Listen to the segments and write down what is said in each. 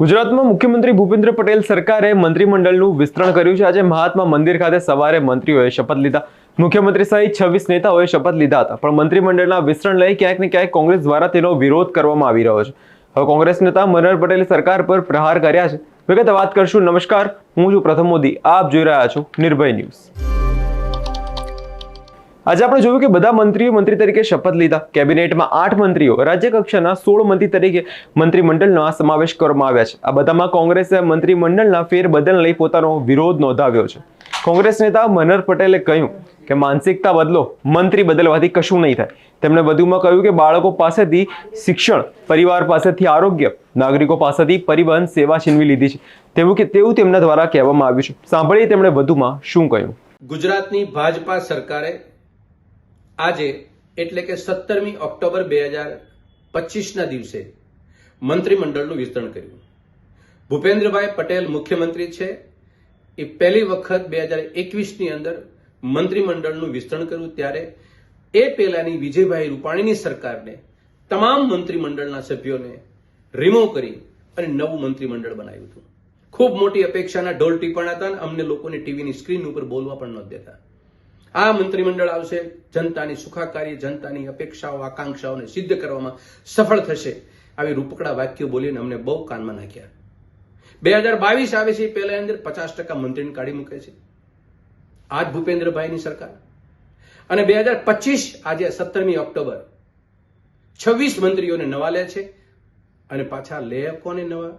ગુજરાતમાં મુખ્યમંત્રી ભૂપેન્દ્ર પટેલ સરકારે મંત્રીમંડળનું વિસ્તરણ કર્યું છે. આજે મહાત્મા મંદિર ખાતે સવારે મંત્રીઓએ શપથ લીધા. મુખ્યમંત્રી સહિત છવ્વીસ નેતાઓએ શપથ લીધા હતા. પણ મંત્રીમંડળના વિસ્તરણ લઈ ક્યાંક ને ક્યાંક કોંગ્રેસ દ્વારા તેનો વિરોધ કરવામાં આવી રહ્યો છે. હવે કોંગ્રેસ નેતા મનોહર પટેલે સરકાર પર પ્રહાર કર્યા છે. વિગતે વાત કરશું. નમસ્કાર. હું છું પ્રથમ મોદી. આપ જોઈ રહ્યા છો નિર્ભય ન્યૂઝ. આજે આપણે જોયું કે બધા મંત્રીઓ મંત્રી તરીકે શપથ લીધા. કેબિનેટમાં આઠ મંત્રીઓ, રાજ્યકક્ષાના સોળ મંત્રી તરીકે મંત્રીમંડળનો સમાવેશ કરવામાં આવ્યા છે. આ બધામાં કોંગ્રેસે મંત્રીમંડળના ફેરબદલ લઈ પોતાનો વિરોધ નોંધાવ્યો છે. કોંગ્રેસ નેતા મનહર પટેલે કહ્યું કે માનસિકતા બદલો, મંત્રી બદલવાથી કશું નહીં થાય. તેમણે વધુમાં કહ્યું કે બાળકો પાસેથી શિક્ષણ, પરિવાર પાસેથી આરોગ્ય, નાગરિકો પાસેથી પરિવહન સેવા છીનવી લીધી છે. તેવું કે તેવું તેમના દ્વારા કહેવામાં આવ્યું છે. સાંભળીએ તેમણે વધુમાં શું કહ્યું. ગુજરાતની ભાજપા સરકારે આજે, એટલે કે સત્તરમી ઓક્ટોબર બે હજાર પચીસના દિવસે, મંત્રીમંડળનું વિસ્તરણ કર્યું. ભૂપેન્દ્રભાઈ પટેલ મુખ્યમંત્રી છે. એ પહેલી વખત બે હજાર એકવીસની અંદર મંત્રીમંડળનું વિસ્તરણ કર્યું. ત્યારે એ પહેલાની વિજયભાઈ રૂપાણીની સરકારને, તમામ મંત્રીમંડળના સભ્યોને રિમૂવ કરી અને નવું મંત્રીમંડળ બનાવ્યું હતું. ખૂબ મોટી અપેક્ષાના ઢોલ ટીપણ હતા અને અમને લોકોને ટીવીની સ્ક્રીન ઉપર બોલવા પણ ન દેતા. આ મંત્રીમંડળ આવશે, જનતાની સુખાકારી, જનતાની અપેક્ષાઓ, આકાંક્ષાઓને સિદ્ધ કરવામાં સફળ થશે. આવી રૂપકડા વાક્યો બોલીને અમને બહુ કાનમાં નાખ્યા. બે હજાર બાવીસ આવે છે, પહેલા અંદર પચાસ ટકા મંત્રીને કાઢી મૂકે છે. આજ ભૂપેન્દ્રભાઈની સરકાર. અને બે હજાર પચીસ, આજે સત્તરમી ઓક્ટોબર, છવ્વીસ મંત્રીઓને નવા લે છે અને પાછા લે કોને નવા?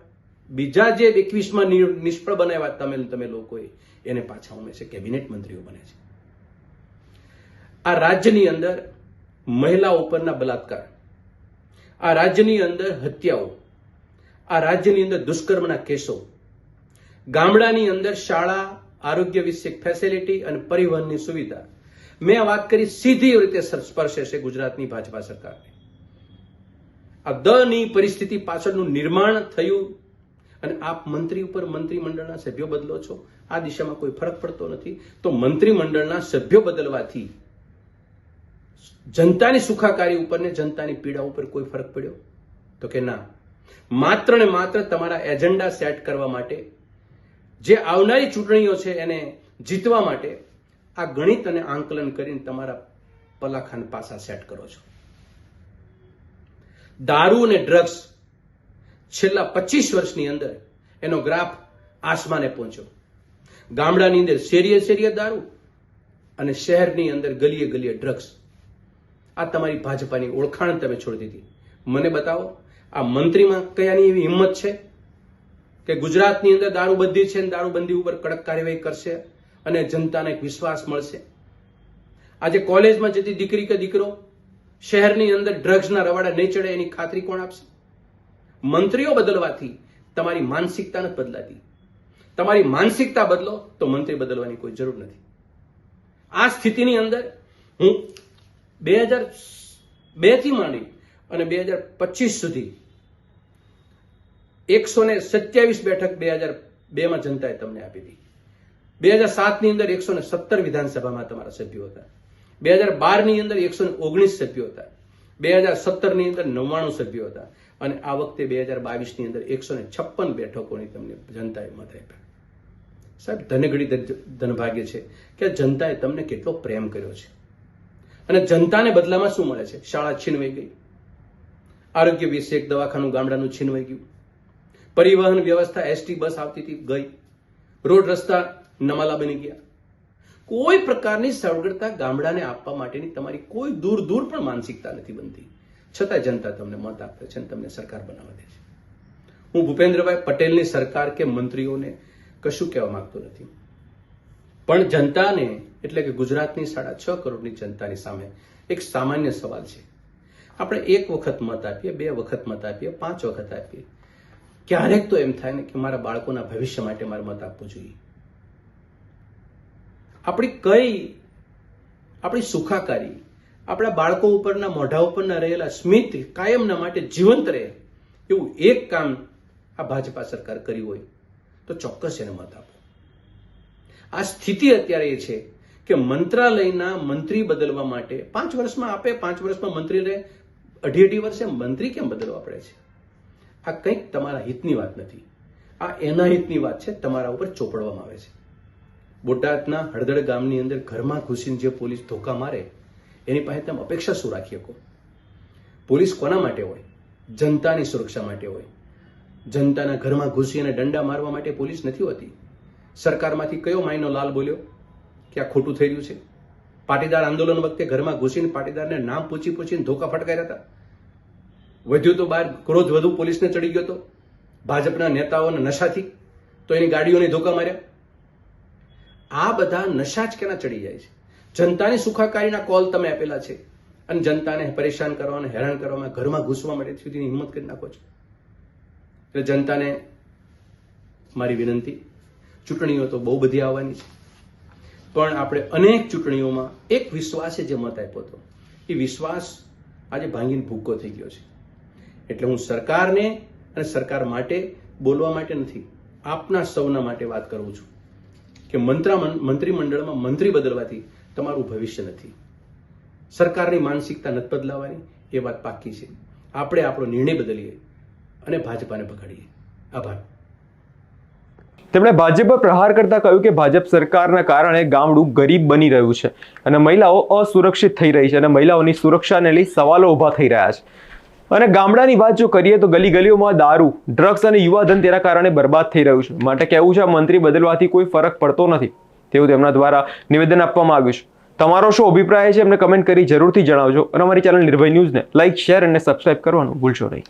બીજા જે એકવીસમાં નિષ્ફળ બનાવ્યા, તમે તમે લોકોએ એને પાછા ઉમે છે કેબિનેટ મંત્રીઓ બને છે. આ રાજ્યની અંદર મહિલા ઉપરના બલાત્કાર. આ રાજ્યની અંદર હત્યાઓ. આ રાજ્યની અંદર દુષ્કર્મના કેસો. ગામડાની અંદર શાળા, આરોગ્ય વિષયક ફેસિલિટી અને પરિવહનની સુવિધા. મેં આ વાત કરી સીધી રીતે સ્પર્શે છે ગુજરાતની ભાજપા સરકારને. આ દની પરિસ્થિતિ પાછળનું નિર્માણ થયું અને આપ મંત્રી ઉપર મંત્રીમંડળના સભ્યો બદલો છો. આ દિશામાં કોઈ ફરક પડતો નથી. તો મંત્રીમંડળના સભ્યો બદલવાથી જનતાની સુખાકારી ઉપર ને જનતાની પીડા ઉપર કોઈ ફરક પડ્યો? તો કે ના. માત્ર ને માત્ર તમારા એજન્ડા સેટ કરવા માટે, જે આવનારી ચૂંટણીઓ છે એને જીતવા માટે આ ગણિત અને આંકલન કરીને તમારા પલાખાન પાસા સેટ કરો છો. દારૂ અને ડ્રગ્સ છેલ્લા પચીસ વર્ષની અંદર એનો ગ્રાફ આસમાને પહોંચ્યો. ગામડાની અંદર શેરીએ શેરીએ દારૂ અને શહેરની અંદર ગલીએ ગલીએ ડ્રગ્સ. આ તમારી ભાજપાની ઓળખાણ તમે છોડી દીધી. મને બતાવો, આ મંત્રીમાં કયાની એવી હિંમત છે કે ગુજરાતની અંદર દારૂબંધી છે અને દારૂબંધી ઉપર કડક કાર્યવાહી કરશે અને જનતાને વિશ્વાસ મળશે? આજે કોલેજમાં જતી દીકરી કે દીકરો શહેરની અંદર ડ્રગ્સના રવાડા નહીં ચડે એની ખાતરી કોણ આપશે? મંત્રીઓ બદલવાથી તમારી માનસિકતા નથી બદલાતી તમારી માનસિકતા બદલો તો મંત્રી બદલવાની કોઈ જરૂર નથી. આ સ્થિતિની અંદર હું બે હજાર બેથી માંડી અને બે હજાર પચીસ સુધી એકસો ને સત્યાવીસ બેઠક બે હજાર બેમાં જનતાએ તમને આપી હતી બે હજાર સાતની અંદર એકસો ને સત્તર વિધાનસભામાં તમારા સભ્યો હતા. બે હજાર બારની અંદર એકસો ને ઓગણીસ સભ્યો હતા. બે હજાર સત્તરની અંદર નવ્વાણું સભ્યો હતા. અને આ વખતે બે હજાર બાવીસની અંદર એકસો ને છપ્પન બેઠકોની તમને જનતાએ મત આપ્યા. સાહેબ ધનગડી ધનભાગ્ય છે કે જનતાએ તમને કેટલો પ્રેમ કર્યો છે? અને જનતાને બદલામાં શું મળે છે? શાળા છીનવાઈ ગઈ. આરોગ્ય વિષયક દવાખાનું ગામડાનું છીનવાઈ ગયું. પરિવહન વ્યવસ્થા એસટી બસ આવતી હતી, ગઈ. રોડ રસ્તા નમાલા બની ગયા. કોઈ પ્રકારની સવગડતા ગામડાને આપવા માટેની તમારી કોઈ દૂર દૂર પણ માનસિકતા નથી બનતી. છતાં જનતા તમને મત આપે છે અને તમને સરકાર બનાવવા દે છે. હું ભૂપેન્દ્રભાઈ પટેલની સરકાર કે મંત્રીઓને કશું કહેવા માંગતો નથી. પણ જનતાને, એટલે કે ગુજરાતની સાડા છ કરોડની જનતાની સામે એક સામાન્ય સવાલ છે. આપણે એક વખત મત આપીએ, બે વખત મત આપીએ, પાંચ વખત આપીએ. ક્યારેક તો એમ થાય ને કે મારા બાળકોના ભવિષ્ય માટે મારે મત આપવો જોઈએ. આપણી કઈ, આપણી સુખાકારી, આપણા બાળકો ઉપરના, મોઢા ઉપરના રહેલા સ્મિત કાયમના માટે જીવંત રહે, એવું એક કામ આ ભાજપા સરકાર કરી હોય, તો ચોક્કસ એને મત આપો. આ સ્થિતિ અત્યારે એ છે કે મંત્રાલયના મંત્રી બદલવા માટે પાંચ વર્ષમાં આપે, પાંચ વર્ષમાં મંત્રી રહે અઢી અઢી વર્ષે મંત્રી કેમ બદલવા પડે છે? આ કંઈક તમારા હિતની વાત નથી. આ એના હિતની વાત છે, તમારા ઉપર ચોપડવામાં આવે છે. બોટાદના હળદળ ગામની અંદર ઘરમાં ઘૂસીને જે પોલીસ ધોકા મારે, એની પાસે તમે અપેક્ષા શું રાખી શકો? પોલીસ કોના માટે હોય? જનતાની સુરક્ષા માટે હોય? જનતાના ઘરમાં ઘૂસી અને દંડા મારવા માટે પોલીસ નથી હોતી? સરકારમાંથી કયો માયનો લાલ બોલ્યો? કે આ ખોટું થઈ રહ્યું છે? પાટીદાર આંદોલન વખતે ઘરમાં ઘૂસીને પાટીદારને નામ પૂછી પૂછીને ધોકા ફટકાર્યા હતા? વધ્યું તો બહાર ક્રોધ વધુ પોલીસને ચડી ગયો હતો ભાજપના નેતાઓને નશાથી? તો એની ગાડીઓને ધોકા માર્યા? આ બધા નશા જ કેના ચડી જાય છે? જનતાની સુખાકારીના કોલ તમે આપેલા છે. અને જનતાને પરેશાન કરવા અને હેરાન કરવામાં ઘરમાં ઘૂસવા માટે સુધીની હિંમત કરી નાખો છો. એટલે જનતાને મારી વિનંતી ચૂંટણીઓ તો બહુ બધી આવવાની છે. પણ આપણે અનેક ચૂંટણીઓમાં એક વિશ્વાસે જે મત આપ્યો હતો એ વિશ્વાસ આજે ભાંગીને ભૂક્કો થઈ ગયો છે. એટલે હું સરકારને અને સરકાર માટે બોલવા માટે નથી, આપના સૌના માટે વાત કરું છું કે મંત્રા મંત્રીમંડળમાં મંત્રી બદલવાથી તમારું ભવિષ્ય નથી. સરકારની માનસિકતા નથી બદલાવાની, એ વાત પાકી છે. આપણે આપણો નિર્ણય બદલીએ અને ભાજપાને ભગાડીએ. આભાર. તેમણે ભાજપ પર પ્રહાર કરતા કહ્યું કે ભાજપ સરકારના કારણે ગામડું ગરીબ બની રહ્યું છે અને મહિલાઓ અસુરક્ષિત થઈ રહી છે અને મહિલાઓની સુરક્ષાને લઈ સવાલો ઊભા થઈ રહ્યા છે. અને ગામડાની વાત જો કરીએ તો ગલી ગલીઓમાં દારૂ, ડ્રગ્સ અને યુવાધન તેના કારણે બરબાદ થઈ રહ્યું છે. માટે કહેવું છે મંત્રી બદલવાથી કોઈ ફરક પડતો નથી. તેવું તેમના દ્વારા નિવેદન આપવામાં આવ્યું છે. તમારો શું અભિપ્રાય છે એમને કમેન્ટ કરી જરૂરથી જણાવજો. અને અમારી ચેનલ નિર્ભય ન્યૂઝને લાઇક શેર અને સબસ્ક્રાઇબ કરવાનું ભૂલશો નહીં.